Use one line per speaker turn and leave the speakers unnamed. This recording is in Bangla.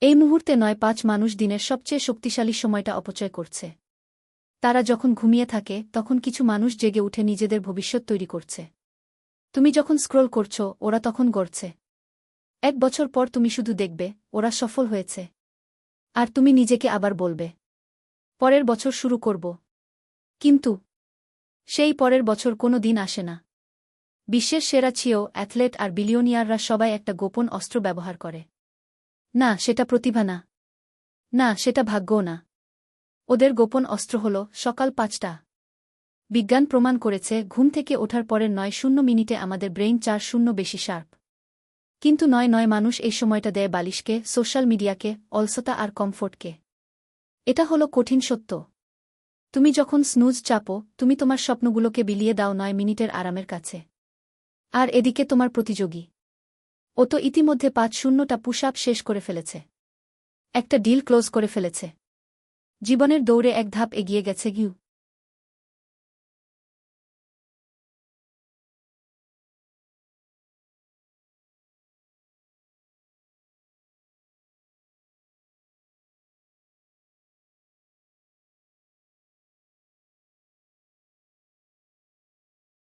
এই মুহূর্তে নয় পাঁচ মানুষ দিনের সবচেয়ে শক্তিশালী সময়টা অপচয় করছে। তারা যখন ঘুমিয়ে থাকে, তখন কিছু মানুষ জেগে উঠে নিজেদের ভবিষ্যৎ তৈরি করছে। তুমি যখন স্ক্রোল করছ, ওরা তখন গড়ছে। এক বছর পর তুমি শুধু দেখবে, ওরা সফল হয়েছে। আর তুমি নিজেকে আবার বলবে, পরের বছর শুরু করব। কিন্তু সেই পরের বছর কোনো দিন আসে না। বিশ্বের সেরা ছিও, অ্যাথলেট আর বিলিয়নিয়াররা সবাই একটা গোপন অস্ত্র ব্যবহার করে। না, সেটা প্রতিভা না। না, সেটা ভাগ্যও না। ওদের গোপন অস্ত্র হল সকাল পাঁচটা। বিজ্ঞান প্রমাণ করেছে, ঘুম থেকে ওঠার পরের নয় শূন্য মিনিটে আমাদের ব্রেইন চার শূন্য বেশি শার্প। কিন্তু নয় নয় মানুষ এই সময়টা দেয় বালিশকে, সোশ্যাল মিডিয়াকে, অলসতা আর কমফোর্টকে। এটা হলো কঠিন সত্য। তুমি যখন স্নুজ চাপো, তুমি তোমার স্বপ্নগুলোকে বিলিয়ে দাও নয় মিনিটের আরামের কাছে। আর এদিকে তোমার প্রতিযোগী। ও তো ইতিমধ্যে পাঁচ শূন্যটা পুশ শেষ করে ফেলেছে। একটা ডিল ক্লোজ করে ফেলেছে। জীবনের দৌড়ে এক ধাপ এগিয়ে গেছে গিউ।